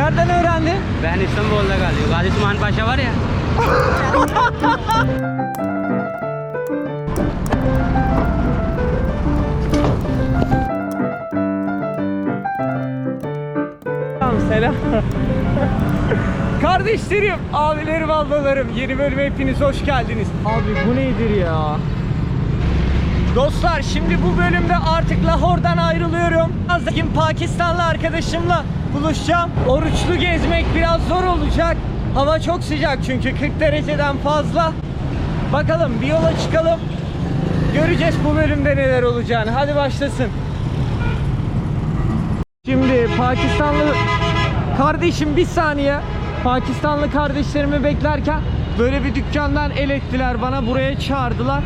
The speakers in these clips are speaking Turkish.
Nereden öğrendin? Ben İstanbul'da kalıyorum. Gazi Osman Paşa var ya. Tamam selam. Kardeşlerim, abilerim, ablalarım. Yeni bölüme hepiniz hoş geldiniz. Abi bu nedir ya? Dostlar şimdi bu bölümde artık Lahor'dan ayrılıyorum. Birazdan Pakistanlı arkadaşımla buluşacağım. Oruçlu gezmek biraz zor olacak. Hava çok sıcak çünkü 40 dereceden fazla. Bakalım bir yola çıkalım. Göreceğiz bu bölümde neler olacağını. Hadi başlasın. Şimdi Pakistanlı kardeşim bir saniye. Pakistanlı kardeşlerimi beklerken böyle bir dükkandan el ettiler bana buraya çağırdılar.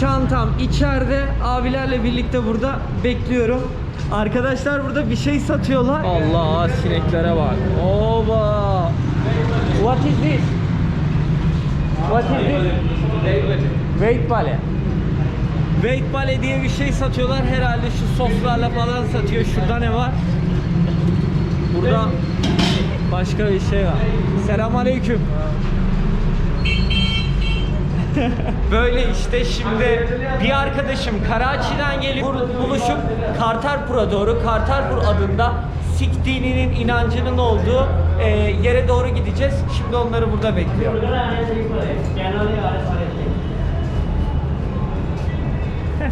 Çantam içeride abilerle birlikte burada bekliyorum. Arkadaşlar burada bir şey satıyorlar. Allah sineklere bak. Oba. What is this? What is this? Wait bale. Wait bale diye bir şey satıyorlar. Herhalde şu soslarla falan satıyor. Şurada ne var? Burada başka bir şey var. Selamünaleyküm. Böyle işte şimdi bir arkadaşım Karachi'den geliyor buluşup Kartarpur'a doğru Kartarpur adında Sik dininin inancının olduğu e, yere doğru gideceğiz. Şimdi onları burada bekliyorum.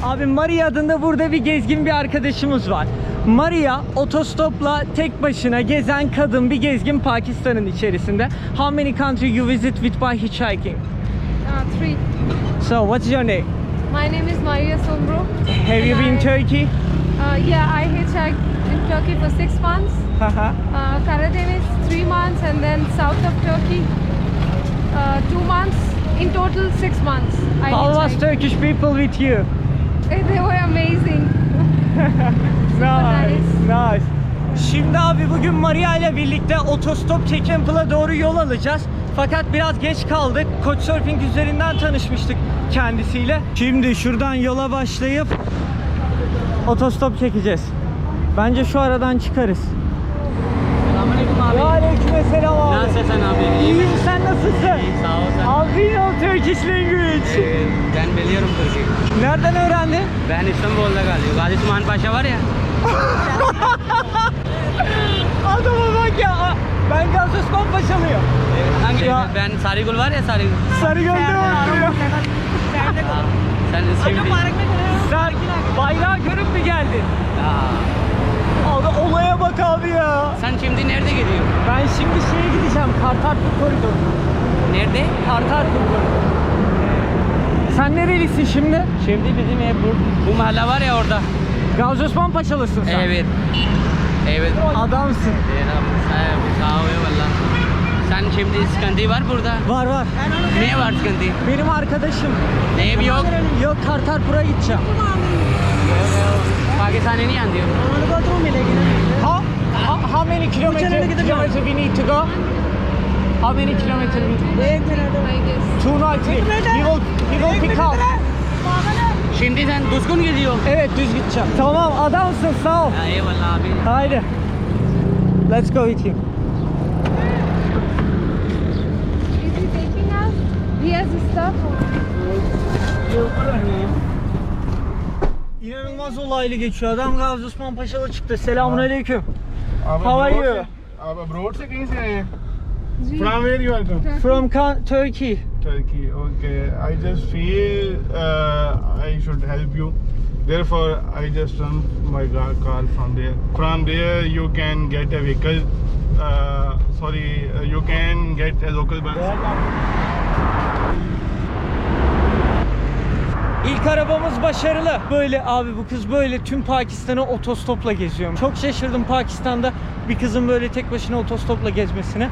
Abi Maria adında burada bir gezgin bir arkadaşımız var. Maria otostopla tek başına gezen kadın bir gezgin Pakistan'ın içerisinde. How many country you visit with by hitchhiking? Uh, three. So what's your name? My name is Maria Sombro. Have you been I- Turkey? Uh, yeah, I hitchhiked in Turkey for six months. Haha. Uh, Karadeniz three months, and then south of Turkey uh, two months. In total, six months. I How was. Turkish people with you? Eh, They were amazing. Nice. nice. Şimdi abi bugün Maria ile birlikte otostop Kekempıl'a doğru yol alacağız. Fakat biraz geç kaldık. Couchsurfing üzerinden tanışmıştık kendisiyle. Şimdi şuradan yola başlayıp otostop çekeceğiz. Bence şu aradan çıkarız. Selamünaleyküm abi. Aleykümselam abi. Nasılsın abi? İyi İyiyim sen nasılsın? İyi, sağ ol sen. Abi know Turkish language. Ee, ben biliyorum Türkiye. Nereden öğrendin? Ben İstanbul'da kalıyorum. Gazi Osman Paşa var ya. Adama bak ya. Gazi Osman Paşalıyım. Evet, hangi? Ya. Ben Sarıgül var ya Sarıgül. Sarıgöl'de oturuyor. Aa, Sen şimdi... Sen bayrağı görüp mü geldin? Aa, Abi olaya bak abi ya. Sen şimdi nerede gidiyorsun? Ben şimdi şeye gideceğim. Kartarpur koridoru. Nerede? Kartarpur koridoru. Sen nerelisin şimdi? Şimdi bizim ev bu, bu mahalle var ya orada. Gazi Osman Paşalısın sen. Evet. Evet. Adamsın. Sağ ol valla. Sen şimdi sıkıntı var burada. Var var. Ne var sıkıntı? Benim arkadaşım. Neyim yok? Yok Kartarpur'a gideceğim. Pakistan'ı niye anlıyor? How, how, how many kilometer, kilometer we need to go? How many kilometer we I guess. Two night trip. He will, he will pick up. Şimdiden düzgün gidiyor. Evet düz gideceğim. Tamam adamsın sağ ol. Ya eyvallah abi. Haydi. Let's go with him. Is he taking us? He has a stop. İnanılmaz olaylı geçiyor. Adam Gazi Osman Paşa'da çıktı. Selamun aleyküm. How are you? Aber Brot, da From where you are from? From Turkey. Turkey. Okay. I just feel uh, I should help you. Therefore, I just run my car from there. From there, you can get a vehicle. Uh, sorry, uh, you can get a local bus. İlk arabamız başarılı. Böyle abi bu kız böyle tüm Pakistan'ı otostopla geziyor. Çok şaşırdım Pakistan'da bir kızın böyle tek başına otostopla gezmesine.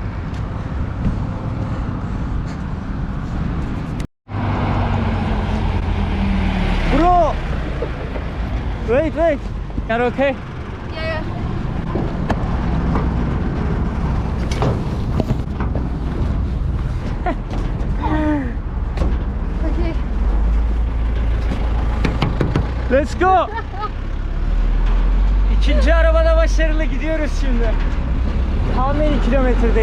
Wait, wait. You're okay? Yeah, yeah. okay. Let's go. Üçüncü arabada başarılı gidiyoruz şimdi. How many kilometer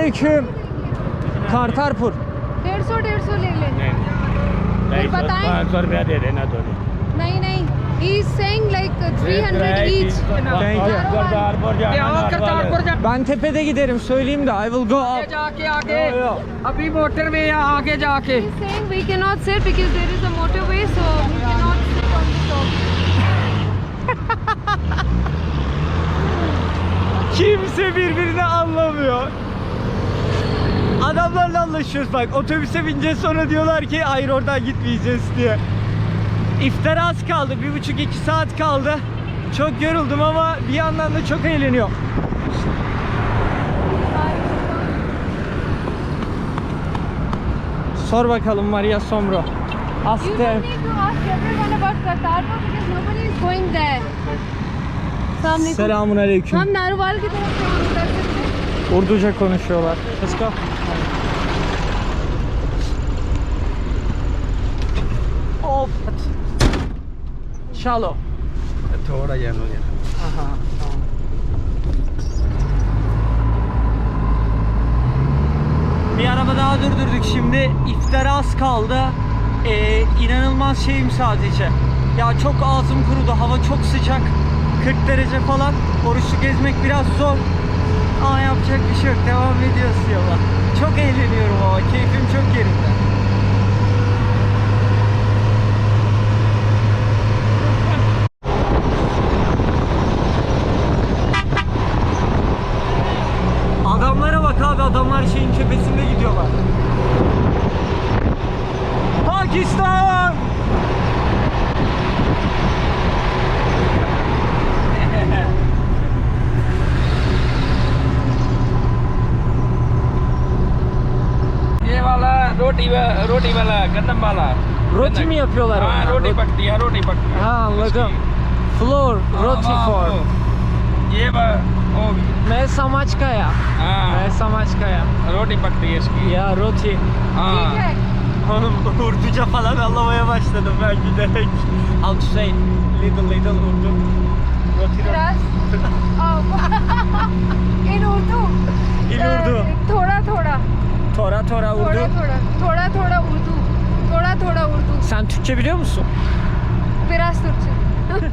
aleyküm. Kartarpur. डेढ़ सौ डेढ़ सौ ले लें फिर बताएं पाँच सौ रुपया दे देना दोनों नहीं नहीं he is saying like 300 each Thank you. Gurdaspur जाना Ben tepede giderim söyleyeyim de I will go up. जाके आगे Yo, yo. अभी मोटर में यहाँ आगे जाके He's saying we cannot sit because there is a motorway, so we cannot sit on the top. Kimse birbirini anlamıyor. adamlarla anlaşıyoruz bak. Otobüse bineceğiz sonra diyorlar ki hayır oradan gitmeyeceğiz diye. İftar az kaldı. Bir buçuk iki saat kaldı. Çok yoruldum ama bir yandan da çok eğleniyor. Sor bakalım Maria Somro. Ask you them. need. Selamun aleyküm. Ki tarafta Urduca konuşuyorlar. Let's go. Shallow. थोड़ा yellow yeah. Aha. Tamam. Bir araba daha durdurduk şimdi. İftara az kaldı. Ee, inanılmaz şeyim sadece. Ya çok ağzım kurudu. Hava çok sıcak. 40 derece falan. Oruçlu gezmek biraz zor. Ama yapacak bir şey yok. Devam ediyoruz yola. Çok eğleniyorum ama. Keyfim çok yerinde. रोटी वा- रोटी वाला गंदम वाला Roti mi yapıyorlar हाँ onlar? रोटी पकती है रोटी पकती है Ha anladım. Floor, हाँ, roti हाँ, for. वो। ये बा- वो भी मैं Samaçkaya. हाँ मैं Samaçkaya. रोटी पकती है इसकी Ya roti. ठीक हाँ है Oğlum Urduca falan anlamaya başladım ben giderek. How to say little little Urdu. Roti Ras in Urdu In Uh, Urdu. थोड़ा थोड़ा Tora tora Urdu. Tora tora. Urdu. Tora tora Urdu. Sen Türkçe biliyor musun? Biraz Türkçe.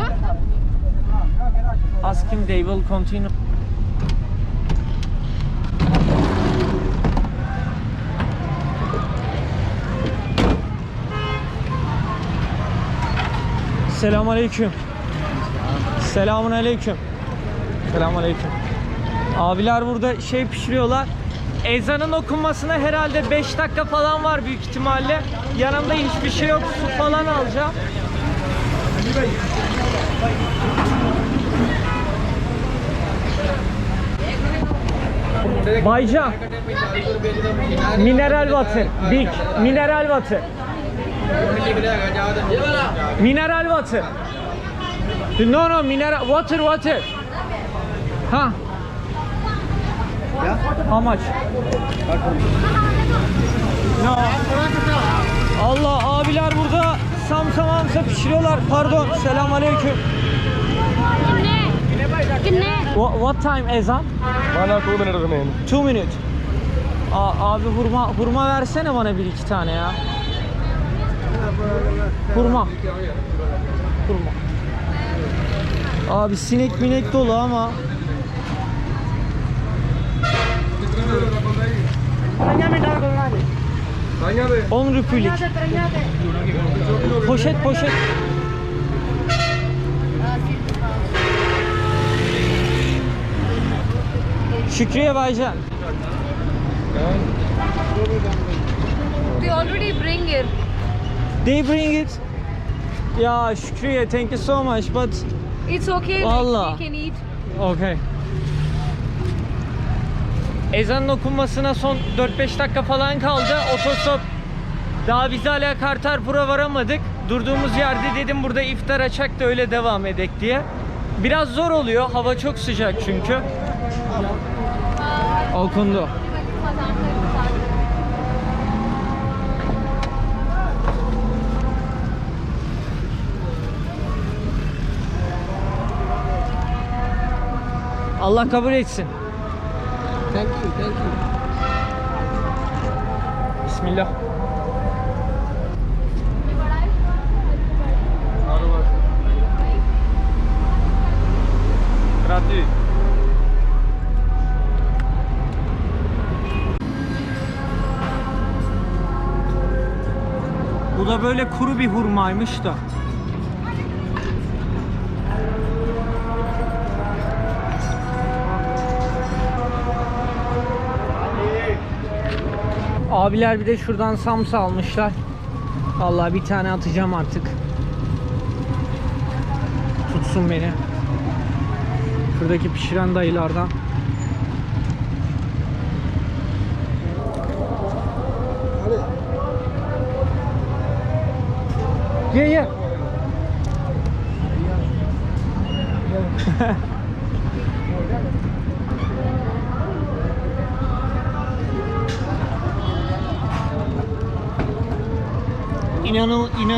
Ask him they will continue. Selamun Aleyküm. Selamun Aleyküm. Selamun Aleyküm. Abiler burada şey pişiriyorlar. Ezanın okunmasına herhalde 5 dakika falan var büyük ihtimalle. Yanımda hiçbir şey yok. Su falan alacağım. Baycan. Mineral water. Big. Mineral water. Mineral water. No no mineral water water. Ha. How much? No. Allah abiler burada samsa mamsa pişiriyorlar. Pardon. Selam aleyküm. What, what time ezan? Or two minutes remain. Two minute. A- abi hurma hurma versene bana bir iki tane ya. Hurma. Hurma. Abi sinek minek dolu ama On rüpülik. Poşet poşet. Şükriye Baycan. They already bring it. They bring it. Ya Şükriye thank you so much but It's okay. Like we can eat. Okay. Ezanın okunmasına son 4-5 dakika falan kaldı. Otostop. Daha biz hala Kartarpur'a varamadık. Durduğumuz yerde dedim burada iftar açak da öyle devam edek diye. Biraz zor oluyor. Hava çok sıcak çünkü. Okundu. Allah kabul etsin. Thank you, thank you. Bismillah. Gratis. Bu da böyle kuru bir hurmaymış da. Abiler bir de şuradan samsa almışlar. Vallahi bir tane atacağım artık. Tutsun beni. Şuradaki pişiren dayılardan. Ye ye.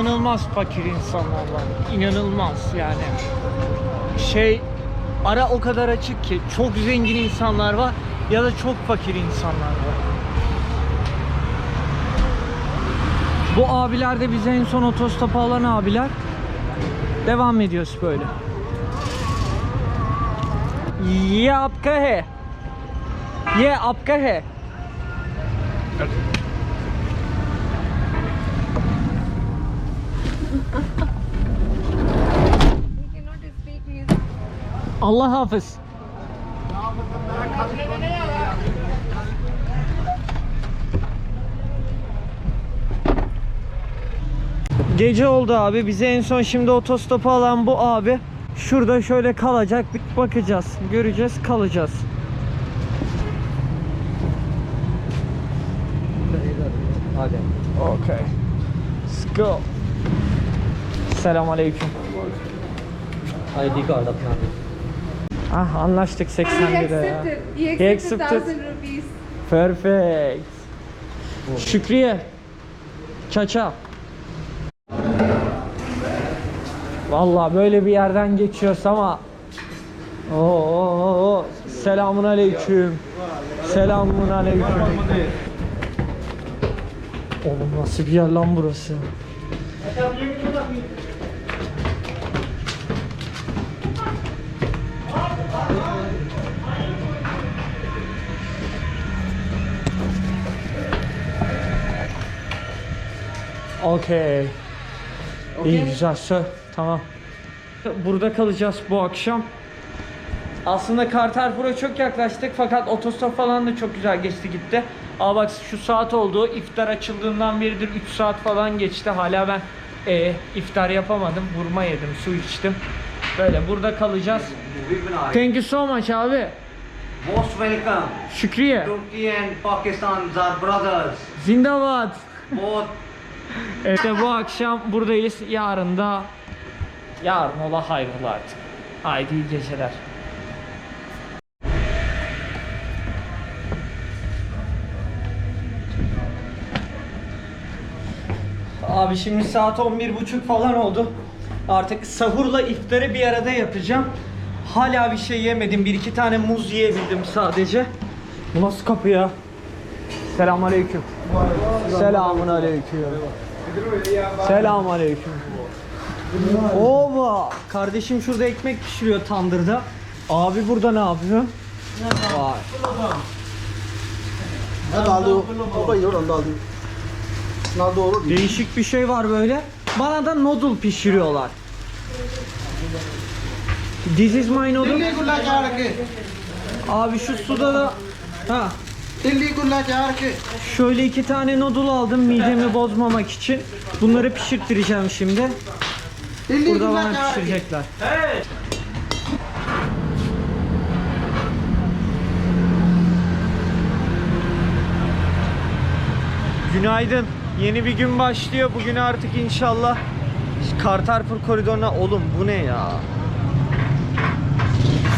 İnanılmaz fakir insanlar var. İnanılmaz yani. Şey ara o kadar açık ki çok zengin insanlar var ya da çok fakir insanlar var. Bu abiler de bize en son otostopa alan abiler. Devam ediyoruz böyle. Ye apka he. Ye apka he. We cannot speak music. Allah hafız. Gece oldu abi. Bize en son şimdi otostopu alan bu abi. Şurada şöyle kalacak. Bir bakacağız. Göreceğiz. Kalacağız. Hadi. Okay. Let's go. Selamünaleyküm. ID card atlandı. Ah anlaştık 80 He lira ya. accepted. He accepted rupees. Perfect. Şükriye. Çaça. Vallahi böyle bir yerden geçiyoruz ama Oo, oo, oo. Selamun aleyküm. Selamun aleyküm. Oğlum nasıl bir yer lan burası? Okey. İyi güzel sö. Tamam. Burada kalacağız bu akşam. Aslında Kartalpur'a çok yaklaştık fakat otostop falan da çok güzel geçti gitti. Aa bak şu saat oldu. İftar açıldığından beridir 3 saat falan geçti. Hala ben e, iftar yapamadım. Vurma yedim, su içtim. Böyle burada kalacağız. Thank you so much abi. Most welcome. Şükriye. Turkey and Pakistan are brothers. Zindabad. Both İşte bu akşam buradayız. Yarın da yarın ola hayrola artık. Haydi iyi geceler. Abi şimdi saat 11.30 falan oldu. Artık sahurla iftarı bir arada yapacağım. Hala bir şey yemedim. Bir iki tane muz yiyebildim sadece. Bu nasıl kapı ya? Selamünaleyküm. Selamun aleyküm. Selamun aleyküm. Ova! Kardeşim şurada ekmek pişiriyor tandırda. Abi burada ne yapıyor? Vay. Değişik bir şey var böyle. Bana da noodle pişiriyorlar. This is my noodle. Abi şu suda da ha Şöyle iki tane noodle aldım midemi bozmamak için. Bunları pişirttireceğim şimdi. Burada bana pişirecekler. Günaydın. Yeni bir gün başlıyor. Bugün artık inşallah Kartarpur koridoruna oğlum bu ne ya?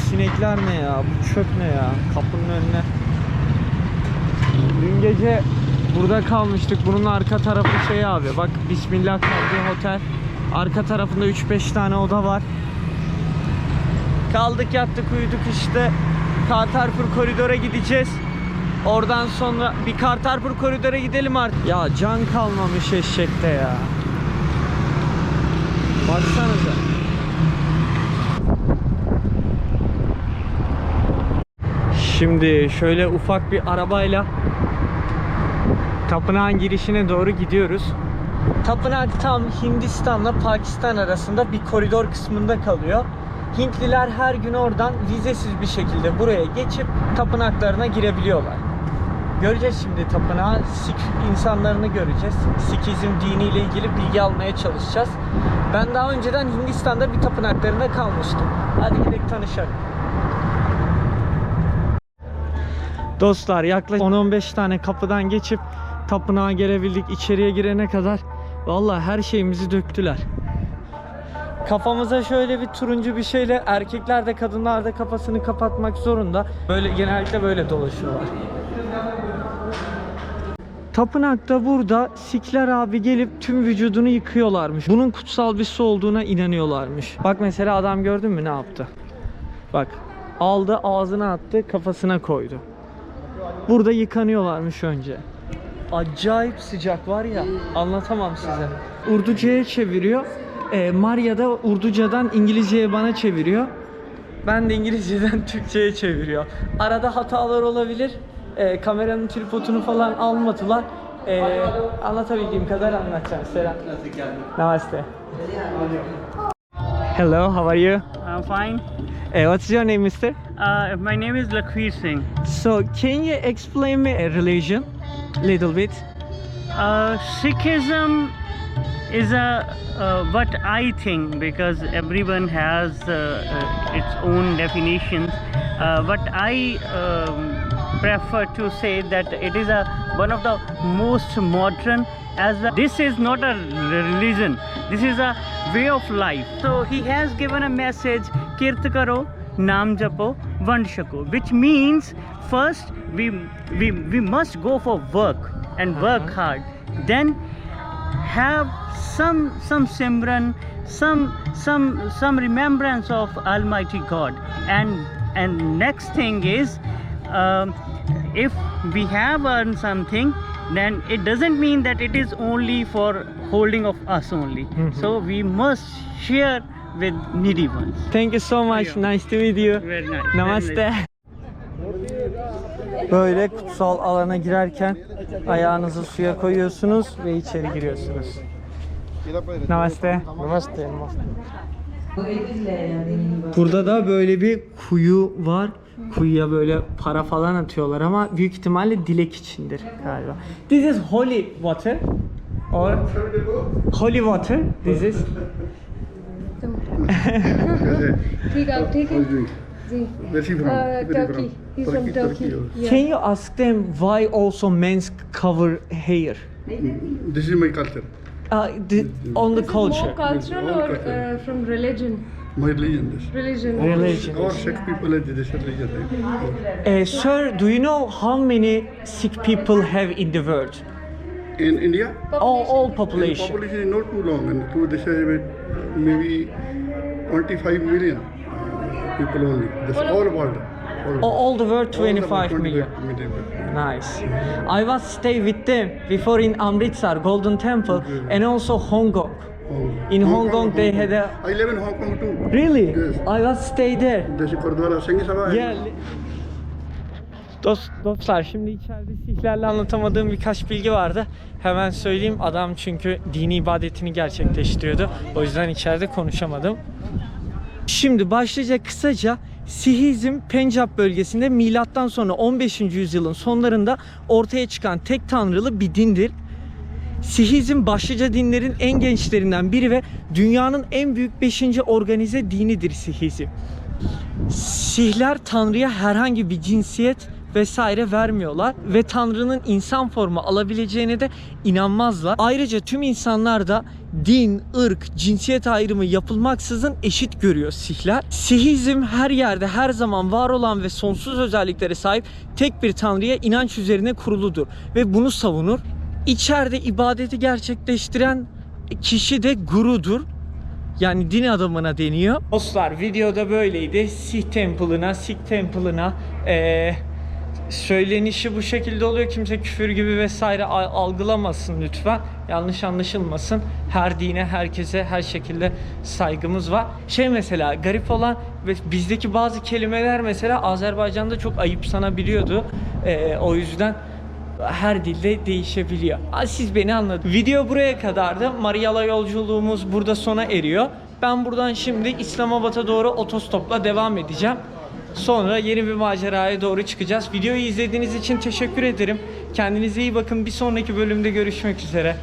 Sinekler ne ya? Bu çöp ne ya? Kapının önüne. Dün gece burada kalmıştık. Bunun arka tarafı şey abi. Bak Bismillah kaldığı otel. Arka tarafında 3-5 tane oda var. Kaldık yattık uyuduk işte. Kartarpur koridora gideceğiz. Oradan sonra bir Kartarpur koridora gidelim artık. Ya can kalmamış eşekte ya. Baksanıza. Şimdi şöyle ufak bir arabayla tapınağın girişine doğru gidiyoruz. Tapınak tam Hindistan'la Pakistan arasında bir koridor kısmında kalıyor. Hintliler her gün oradan vizesiz bir şekilde buraya geçip tapınaklarına girebiliyorlar. Göreceğiz şimdi tapınağı, Sik insanlarını göreceğiz. Sikizm diniyle ilgili bilgi almaya çalışacağız. Ben daha önceden Hindistan'da bir tapınaklarında kalmıştım. Hadi gidelim tanışalım. Dostlar yaklaşık 10-15 tane kapıdan geçip tapınağa gelebildik. İçeriye girene kadar vallahi her şeyimizi döktüler. Kafamıza şöyle bir turuncu bir şeyle erkekler de kadınlar da kafasını kapatmak zorunda. Böyle genellikle böyle dolaşıyorlar. Tapınakta burada Sikler abi gelip tüm vücudunu yıkıyorlarmış. Bunun kutsal bir su olduğuna inanıyorlarmış. Bak mesela adam gördün mü ne yaptı? Bak aldı ağzına attı kafasına koydu. Burada yıkanıyorlarmış önce. Acayip sıcak var ya anlatamam size. Urduca'ya çeviriyor. Ee, Maria da Urduca'dan İngilizceye bana çeviriyor. Ben de İngilizceden Türkçe'ye çeviriyor. Arada hatalar olabilir. Ee, kameranın tripodunu falan almadılar. Ee, anlatabildiğim kadar anlatacağım. Selam. Namaste. Hello, how are you? I'm fine. Eh, what's your name, mister? Uh, my name is Lakhvir Singh. So, can you explain me a religion? Little bit. Uh, Sikhism is a uh, what I think because everyone has uh, uh, its own definitions. Uh, but I um, prefer to say that it is a one of the most modern. As a, this is not a religion. This is a way of life. So he has given a message: Kirt karo, naam japo, vand shako, which means first we we we must go for work and work hard. Then have some some simran some some some remembrance of almighty god and and next thing is um, if we have earned something then it doesn't mean that it is only for holding of us only so we must share with needy ones Thank you so much. Nice to meet you. very nice very Namaste. nice. Böyle kutsal alana girerken ayağınızı suya koyuyorsunuz ve içeri giriyorsunuz. Namaste. Namaste. Burada da böyle bir kuyu var. Kuyuya böyle para falan atıyorlar ama büyük ihtimalle dilek içindir galiba. This is holy water. Or holy water. This is ठीक है आप ठीक है जी Where's he from? Uh, Where he Turkey. He's from Turkey. Yeah. Can you ask them why also men's cover hair? This is my culture, Uh, the, on the More culture. cultural All or cultural. uh, from religion? my religion. This. Religion. Religion. Our Sikh people have this religion. Right? Uh, sir, do you know how many Sikh people have in the world? In India, All, all the population. population is not too long, and to this is about maybe 25 million uh, people only. This all world. The world 25 20 million. Nice. I was stay with them before in Amritsar Golden Temple and also Hong Kong. In Hong Kong they had a I live in Hong Kong too. really. Yes. I was stay there. Yeah. Dost, dostlar şimdi içeride sihirlerle anlatamadığım birkaç bilgi vardı. Hemen söyleyeyim adam çünkü dini ibadetini gerçekleştiriyordu. O yüzden içeride konuşamadım. Şimdi başlıca kısaca Sihizm Pencap bölgesinde milattan sonra 15. yüzyılın sonlarında ortaya çıkan tek tanrılı bir dindir. Sihizm başlıca dinlerin en gençlerinden biri ve dünyanın en büyük 5. organize dinidir Sihizm. Sihler Tanrı'ya herhangi bir cinsiyet vesaire vermiyorlar ve Tanrı'nın insan formu alabileceğine de inanmazlar. Ayrıca tüm insanlar da din, ırk, cinsiyet ayrımı yapılmaksızın eşit görüyor Sihler. Sihizm her yerde her zaman var olan ve sonsuz özelliklere sahip tek bir Tanrı'ya inanç üzerine kuruludur ve bunu savunur. İçeride ibadeti gerçekleştiren kişi de gurudur. Yani din adamına deniyor. Dostlar videoda böyleydi. Sikh Temple'ına, Sikh Temple'ına eee söylenişi bu şekilde oluyor. Kimse küfür gibi vesaire al- algılamasın lütfen. Yanlış anlaşılmasın. Her dine, herkese her şekilde saygımız var. Şey mesela garip olan bizdeki bazı kelimeler mesela Azerbaycan'da çok ayıpsanabiliyordu. Eee o yüzden her dilde değişebiliyor. Siz beni anladınız. Video buraya kadardı. Mariala yolculuğumuz burada sona eriyor. Ben buradan şimdi İslamabad'a doğru otostopla devam edeceğim. Sonra yeni bir maceraya doğru çıkacağız. Videoyu izlediğiniz için teşekkür ederim. Kendinize iyi bakın. Bir sonraki bölümde görüşmek üzere.